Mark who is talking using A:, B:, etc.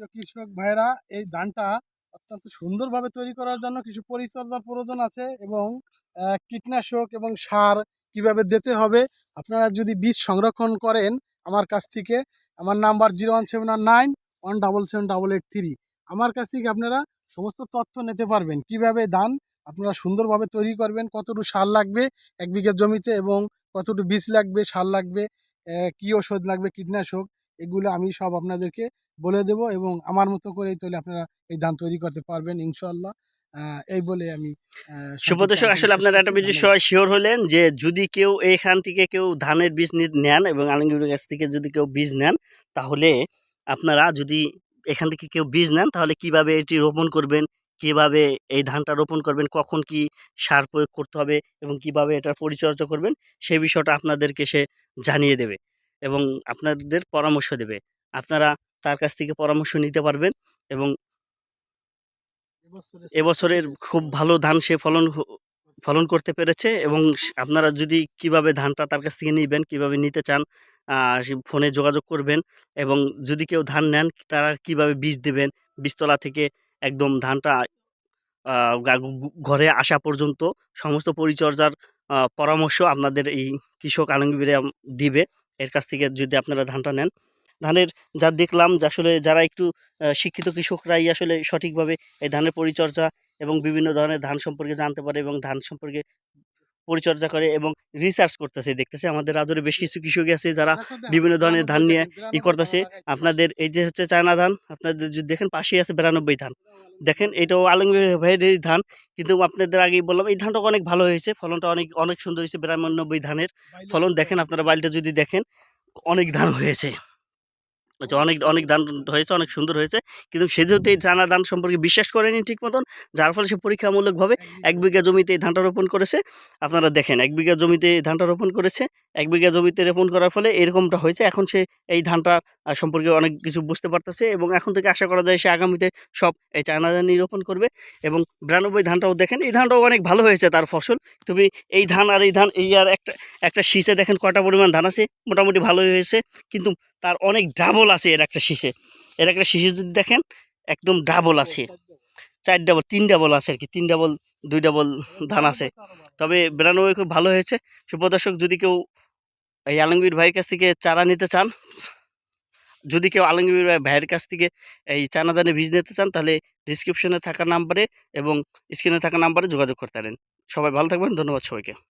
A: প্রিয় কৃষক ভাইরা এই ধানটা অত্যন্ত সুন্দরভাবে তৈরি করার জন্য কিছু পরিচর্যার প্রয়োজন আছে এবং কীটনাশক এবং সার কীভাবে দিতে হবে, আপনারা যদি বীজ সংরক্ষণ করেন আমার কাছ থেকে, আমার number zero one seven nine one double seven double eight three. আমার কাছ থেকে আপনারা সমস্ত তথ্য নিতে পারবেন, কীভাবে ধান আপনারা সুন্দরভাবে তৈরি করবেন, কতটুকু সার লাগবে এক বিঘা জমিতে এবং কতটুকু বীজ লাগবে, সার লাগবে কি ওষুধ লাগবে, কীটনাশক এগুলো আমি সব আপনাদেরকে বলে দেব এবং আমার মতো করেই তাহলে আপনারা এই ধান তৈরি করতে পারবেন ইনশাল্লাহ এই বলে আমি
B: সুপ্রদর্শক আসলে আপনারা একটা। বিষয় শিওর হলেন যে যদি কেউ এখান থেকে কেউ ধানের বীজ নেন এবং আলমগীরের কাছ থেকে যদি কেউ বীজ নেন তাহলে আপনারা যদি এখান থেকে কেউ বীজ নেন তাহলে কীভাবে এটি রোপণ করবেন কীভাবে এই ধানটা রোপণ করবেন কখন কি সার প্রয়োগ করতে হবে এবং কীভাবে এটার পরিচর্যা করবেন সেই বিষয়টা আপনাদেরকে সে জানিয়ে দেবে। এবং আপনাদের পরামর্শ দেবে। আপনারা তার কাছ থেকে পরামর্শ নিতে পারবেন এবং
A: এবছরের
B: খুব ভালো ধান সে ফলন ফলন করতে পেরেছে এবং আপনারা যদি কীভাবে ধানটা তার কাছ থেকে নিবেন কীভাবে নিতে চান সে ফোনে যোগাযোগ করবেন এবং যদি কেউ ধান নেন তারা কীভাবে বীজ দেবেন বীজতলা থেকে একদম ধানটা ঘরে আসা পর্যন্ত সমস্ত পরিচর্যার পরামর্শ আপনাদের এই কৃষক আলমগীরে দিবে। এর কাছ থেকে যদি আপনারা ধানটা নেন। ধানের যা দেখলাম যে আসলে যারা একটু শিক্ষিত কৃষকরাই আসলে সঠিকভাবে এই ধানের পরিচর্যা এবং বিভিন্ন ধরনের ধান সম্পর্কে জানতে পারে এবং ধান সম্পর্কে পরিচর্যা করে এবং রিসার্চ করতেছে। দেখতেছে আমাদের রাজরে বেশ কিছু কৃষক আছে যারা বিভিন্ন ধরনের ধান নিয়ে ই করতেছে। আপনাদের এই যে হচ্ছে চায়না ধান আপনাদের যদি দেখেন পাশেই আছে বিরানব্বই ধান। দেখেন এটাও আলমগীর ভাইয়ের ধান কিন্তু আপনাদের আগেই বললাম এই ধানটা অনেক ভালো হয়েছে ফলনটা অনেক অনেক সুন্দর হয়েছে বিরানব্বই ধানের। ফলন দেখেন আপনারা বাড়িটা যদি দেখেন অনেক ধান হয়েছে। আচ্ছা অনেক অনেক ধান হয়েছে অনেক সুন্দর হয়েছে। কিন্তু সে যেহেতু এই জানা ধান সম্পর্কে বিশ্বাস করেনি ঠিক মতন যার ফলে সে পরীক্ষামূলকভাবে এক বিঘা জমিতে এই ধানটা রোপণ করেছে। আপনারা দেখেন এক বিঘা জমিতে এই ধানটা রোপণ করেছে। এক বিঘা জমিতে রোপণ করার ফলে এরকমটা হয়েছে। এখন সে এই ধানটা সম্পর্কে অনেক কিছু বুঝতে পারতেছে এবং এখন থেকে আশা করা যায় সে আগামীতে সব এই চায়না ধানই রোপণ করবে। এবং বিরানব্বই ধানটাও দেখেন এই ধানটাও অনেক ভালো হয়েছে তার ফসল। তুমি এই ধান আর এই ধান এই আর একটা একটা শীষে দেখেন কটা পরিমাণ ধান আছে মোটামুটি ভালোই হয়েছে। কিন্তু তার অনেক ডাবল আছে এর একটা শীষে। এর একটা শীষে যদি দেখেন, একদম ডাবল আছে। চার ডাবল তিন ডাবল আছে আর কি। তিন ডাবল দুই ডাবল ধান আছে। তবে বিরানব্বই খুব ভালো হয়েছে। সুপ্রদর্শক যদি কেউ এই আলমগীর ভাইয়ের কাছ থেকে চারা নিতে চান, যদি কেউ আলমগীর ভাই- ভাইয়ের কাছ থেকে এই চানা দানে বীজ নিতে চান, তাহলে ডিসক্রিপশনে থাকা নাম্বারে এবং স্ক্রিনে থাকা নাম্বারে যোগাযোগ করতে পারেন। সবাই ভালো থাকবেন। ধন্যবাদ সবাইকে।